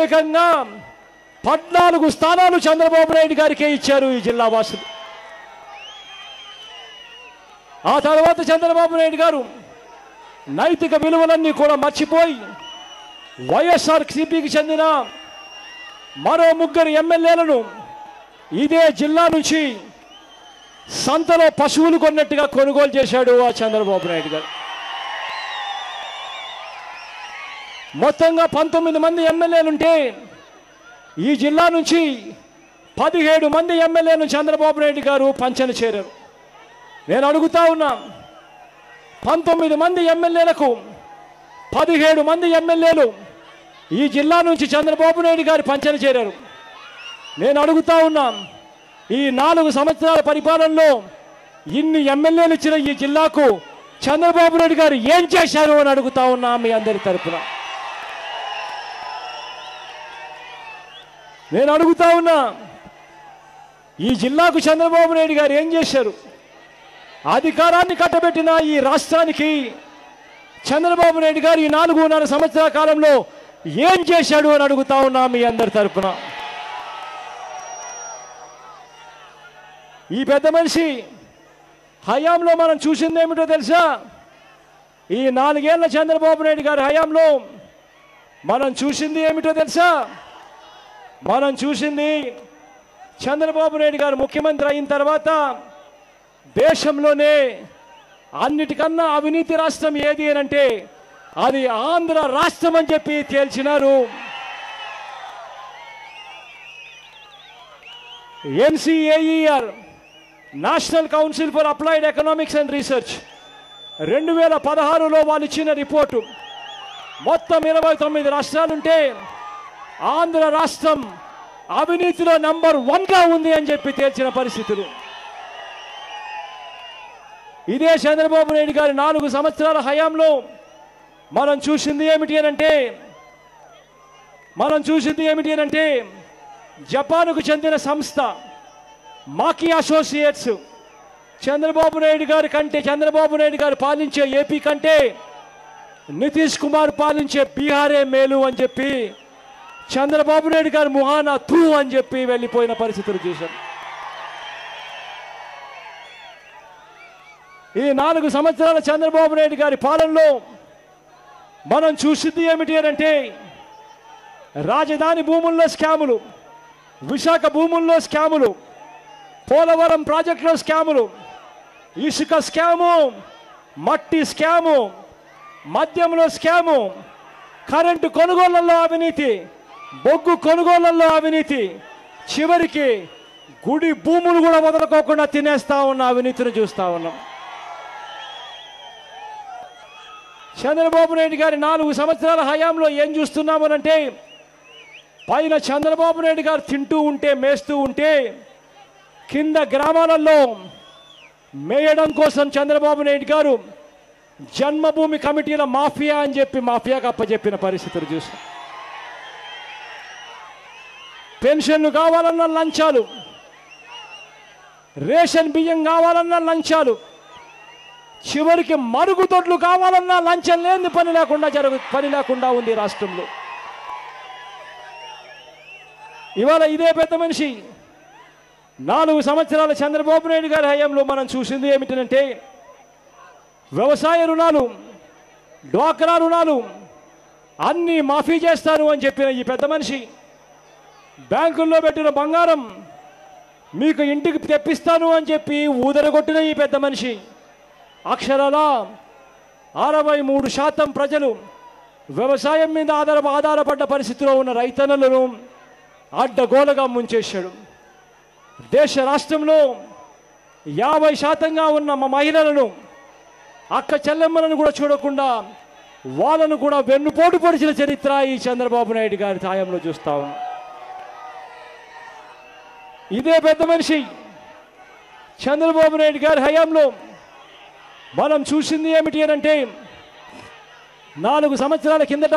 ఏకంగా పద్నాలుగు స్థానాలు చంద్రబాబు నాయుడు గారికే ఇచ్చారు ఈ జిల్లా వాసులు. ఆ తర్వాత చంద్రబాబు నాయుడు గారు నైతిక విలువలన్నీ కూడా మర్చిపోయి వైఎస్ఆర్ సిపికి చెందిన మరో ముగ్గురు ఎమ్మెల్యేలను ఇదే జిల్లా నుంచి సంతలో పశువులు కొన్నట్టుగా కొనుగోలు చేశాడు ఆ చంద్రబాబు నాయుడు గారు. మొత్తంగా పంతొమ్మిది మంది ఎమ్మెల్యేలుంటే ఈ జిల్లా నుంచి పదిహేడు మంది ఎమ్మెల్యేలు చంద్రబాబు నాయుడు గారు పంచన చేరారు. నేను అడుగుతా ఉన్నా పంతొమ్మిది మంది ఎమ్మెల్యేలకు పదిహేడు మంది ఎమ్మెల్యేలు ఈ జిల్లా నుంచి చంద్రబాబు నాయుడు గారు పంచన చేరారు. నేను అడుగుతా ఉన్నా ఈ నాలుగు సంవత్సరాల పరిపాలనలో ఇన్ని ఎమ్మెల్యేలు ఇచ్చిన ఈ జిల్లాకు చంద్రబాబు నాయుడు గారు ఏం చేశారు అని అడుగుతా ఉన్నా మీ అందరి తరపున. నేను అడుగుతా ఉన్నా ఈ జిల్లాకు చంద్రబాబు నాయుడు గారు ఏం చేశారు? అధికారాన్ని కట్టబెట్టిన ఈ రాష్ట్రానికి చంద్రబాబు నాయుడు గారు ఈ నాలుగున్నర సంవత్సరాల కాలంలో ఏం చేశాడు అని అడుగుతా ఉన్నా మీ అందరి తరపున. ఈ పెద్ద మనిషి హయాంలో మనం చూసింది ఏమిటో తెలుసా? ఈ నాలుగేళ్ళ చంద్రబాబు నాయుడు గారి హయాంలో మనం చూసింది ఏమిటో తెలుసా? మనం చూసింది చంద్రబాబు నాయుడు గారు ముఖ్యమంత్రి అయిన తర్వాత దేశంలోనే అన్నిటికన్నా అవినీతి రాష్ట్రం ఏది అని అంటే అది ఆంధ్ర రాష్ట్రం అని చెప్పి తేల్చినారు. NCAER national council for applied economics and research రెండు వేల పదహారులో వాళ్ళు ఇచ్చిన రిపోర్టు. మొత్తం ఇరవై తొమ్మిది రాష్ట్రాలుంటే ఆంధ్ర రాష్ట్రం అవినీతిలో నంబర్ వన్గా ఉంది అని చెప్పి తేల్చిన పరిస్థితులు. ఇదే చంద్రబాబు నాయుడు గారి నాలుగు సంవత్సరాల హయాంలో మనం చూసింది ఏమిటి అని అంటే మనం చూసింది ఏమిటి అని అంటే జపాన్కు చెందిన సంస్థ మాకి అసోసియేట్స్. చంద్రబాబు నాయుడు గారి కంటే చంద్రబాబు నాయుడు గారు పాలించే ఏపీ కంటే నితీష్ కుమార్ పాలించే బీహారే మేలు అని చెప్పి చంద్రబాబు నాయుడు గారు ముహాన తూ అని చెప్పి వెళ్ళిపోయిన పరిస్థితులు చూశారు ఈ నాలుగు సంవత్సరాల చంద్రబాబు నాయుడు గారి పాలనలో మనం చూసింది ఏమిటి అని అంటే రాజధాని భూముల్లో స్కాములు విశాఖ భూముల్లో స్కాములు పోలవరం ప్రాజెక్టులో స్కాములు ఇసుక స్కాము మట్టి స్కాము మద్యంలో స్కాము కరెంటు కొనుగోళ్ళలో అవినీతి బొగ్గు కొనుగోళ్ళలో అవినీతి చివరికి గుడి భూములు కూడా వదలకోకుండా తినేస్తా ఉన్న అవినీతిని చూస్తా ఉన్నాం. చంద్రబాబు నాయుడు గారి నాలుగు సంవత్సరాల హయాంలో ఏం చూస్తున్నామనంటే పైన చంద్రబాబు నాయుడు గారు తింటూ ఉంటే మేస్తూ ఉంటే కింద గ్రామాలలో మేయడం కోసం చంద్రబాబు నాయుడు గారు జన్మభూమి కమిటీల మాఫియా అని చెప్పి మాఫియాకు అప్పచెప్పిన పరిస్థితులు చూస్తాం పెన్షన్లు కావాలన్న లంచాలు రేషన్ బియ్యం కావాలన్న లంచాలు చివరికి మరుగుదొడ్లు కావాలన్నా లంచం లేని పని లేకుండా జరుగు పని లేకుండా ఉంది రాష్ట్రంలో. ఇవాళ ఇదే పెద్ద మనిషి నాలుగు సంవత్సరాల చంద్రబాబు నాయుడు గారి హయాంలో మనం చూసింది ఏమిటంటే వ్యవసాయ రుణాలు డ్వాక్రా రుణాలు అన్నీ మాఫీ చేస్తారు అని చెప్పిన ఈ పెద్ద మనిషి బ్యాంకుల్లో పెట్టిన బంగారం మీకు ఇంటికి తెప్పిస్తాను అని చెప్పి ఊదరగొట్టిన ఈ పెద్ద మనిషి. అక్షరాల అరవై మూడు శాతం ప్రజలు వ్యవసాయం మీద ఆధార ఆధారపడ్డ పరిస్థితిలో ఉన్న రైతన్నలను అడ్డగోలుగా ముంచేశాడు. దేశ రాష్ట్రంలో యాభై శాతంగా ఉన్న మా మహిళలను అక్క చెల్లెమ్మలను కూడా చూడకుండా వాళ్ళను కూడా వెన్నుపోటు పొడిచిన చరిత్ర ఈ చంద్రబాబు నాయుడు గారి సాయంలో చూస్తా ఇదే పెద్ద మనిషి చంద్రబాబు నాయుడు గారి హయాంలో మనం చూసింది ఏమిటి అని అంటే నాలుగు సంవత్సరాల కిందట